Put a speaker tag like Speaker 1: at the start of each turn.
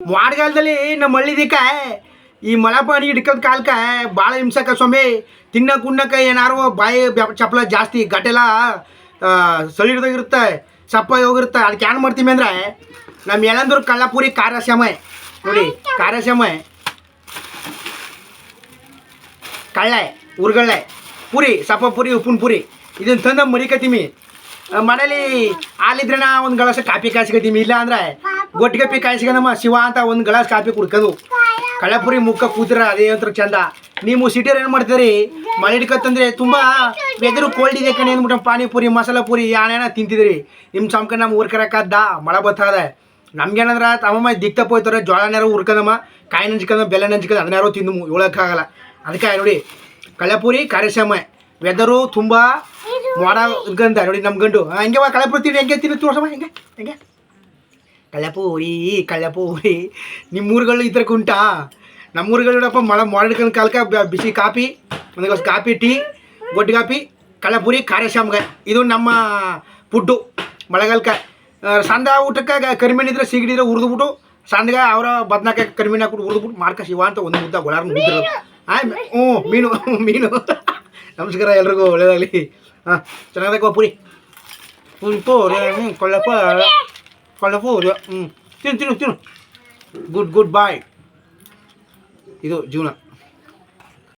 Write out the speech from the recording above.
Speaker 1: ಮಾಡ್ಗಾಲದಲ್ಲಿ ನಮ್ಮ ಹಳ್ಳಿದಿಕ್ಕ ಈ ಮಲಪಾನಿ ಹಿಡ್ಕೊಂಡ್ ಕಾಲ್ಕ ಭಾಳ ಹಿಂಸಕ ಸ್ವಾಮಿ. ತಿನ್ನಕ್ಕೆ ಉಣ್ಣಕ್ಕೆ ಏನಾರು ಬಾಯಿ ಚಪ್ಪಲ ಜಾಸ್ತಿ ಗಟ್ಟೆಲ್ಲ ಸಳಿಡ್ದಾಗಿರುತ್ತೆ ಸಪ್ಪ ಹೋಗಿರುತ್ತೆ. ಅದಕ್ಕೆ ಏನು ಮಾಡ್ತೀವಿ ಅಂದರೆ ನಮ್ಮ ಎಲ್ಲಂದ್ರ ಕಳ್ಳಪುರಿ ಖಾರ ಶ್ಯಾಮೆ ನೋಡಿ ಖಾರ ಶ್ಯಾಮೆ ಕಳ್ಳೆ ಉರ್ಗಳ್ಳೆ ಪುರಿ, ಸಪ್ಪ ಪುರಿ, ಉಪ್ಪಿನ ಪುರಿ. ಇದನ್ನು ತಂದು ಮರಿಕತ್ತೀವಿ ಮನೇಲಿ ಹಾಲಿದ್ರಣ ಒಂದು ಗ್ಲಾಸ್ ಕಾಫಿ ಕಾಯಿಸ್ಕೊತೀವಿ ಇಲ್ಲ ಅಂದ್ರೆ ಗೊಟ್ಟಿಗಪ್ಪಿ ಕಾಯಿಸ್ಕೊಂಡಮ್ಮ ಶಿವ ಅಂತ ಒಂದು ಗ್ಲಾಸ್ ಕಾಫಿ ಕುಡ್ಕೋದು ಕಳ್ಳಪುರಿ ಮುಖ ಕೂತ್ರ ಅದೇ ಒಂಥರ ಚಂದ. ನೀವು ಸಿಟಿಯರ್ ಏನು ಮಾಡ್ತೀರಿ? ಮಳೆ ಹಿಡ್ಕತ್ತಂದ್ರೆ ತುಂಬ ವೆದರು ಕೋಲ್ಡ್ ಇದೆ ಕಣೆ ಅಂದ್ಬಿಟ್ಟು ಪಾನಿಪುರಿ ಮಸಾಲ ಪುರಿ, ಯಾನೇನ ತಿಂತಿದ್ರಿ. ನಿಮ್ಮ ಸಂಕ ನಮ್ಮ ಉರ್ಕರಕ್ಕದ್ದ ಮಳೆ ಬರ್ತದೆ ನಮ್ಗೇನಂದ್ರೆ ತಮ್ಮಮ್ಮ ದಿಕ್ತಪ್ಪ ಜೋಳ ನೇರ ಉರ್ಕದಮ್ಮ ಕಾಯಿ ನಂಚ್ಕೊಂಡ, ಬೆಲ್ಲ ನಂಚ್ಕೊಂಡು ಅದನ್ನಾರು ತಿಂದು ಹೇಳೋಕ್ಕಾಗಲ್ಲ ಅದಕ್ಕೆ ನೋಡಿ, ಕಳ್ಳಪುರಿ ಕಾರ್ಯಶ್ರಮ ವೆದರು ತುಂಬ ಮೋಡ ಗಂಧ ನೋಡಿ ನಮ್ಮ ಗಂಡು. ಹಂಗೆ ತಿಂಡಿ ಹೆಂಗೆ ತಿನ್ನು ತೋರ್ಸಮ್ಮ, ಹೆಂಗೆ ಹೆಂಗೆ? ಕಳೆಪೂರಿ ಕಳ್ಳಪೂರಿ. ನಿಮ್ಮೂರುಗಳು ಇದ್ರ ಕುಂಟಾ ನಮ್ಮೂರುಗಳು ನೋಡಪ್ಪ, ಮಳೆ ಮೋಡ ಕಾಲಕ್ಕೆ ಬಿಸಿ ಕಾಫಿ ಒಂದು ಕಾಫಿ ಟೀ, ಗೊಡ್ಡು ಕಾಫಿ ಕಳ್ಳಪುರಿ ಕಾರ್ಯಶಾಮಗ ಇದು ನಮ್ಮ ಫುಡ್ಡು ಮಳೆಗಾಲಕ್ಕೆ ಸಂದ ಊಟಕ್ಕೆ ಇದ್ರೆ ಸಿಗಡಿದ್ರೆ ಹುರಿದ್ಬಿಟ್ಟು, ಸಂದ್ಗೆ ಅವರ ಬದ್ನಾಕಾಯಿ ಕರಿಮೀನು ಹಾಕ್ಬಿಟ್ಟು ಹುರಿದ್ಬಿಟ್ಟು ಮಾಡ್ಕ ಶಿವ ಅಂತ ಒಂದು ಮುದ್ದ ಗೊಳಾರ ಮುಗಿದ್ರು ಆಯ್ ಹ್ಞೂ ಮೀನು ಮೀನು. ನಮಸ್ಕಾರ ಎಲ್ರಿಗೂ, ಒಳ್ಳೇದಾಗಲಿ. ಹಾಂ ಚೆನ್ನಾಗಬೇಕು ಪುರಿ ಪುರಿ ಪೂರಿ ಹ್ಞೂ ಕೊಳ್ಳಪ್ಪ ಕೊಳ್ಳಪೂರಿ ಹ್ಞೂ ತಿನ್ನು ತಿನ್ನು ತಿನ್ನು ಗುಡ್ ಗುಡ್ ಬಾಯ್ ಇದು ಜೀವನ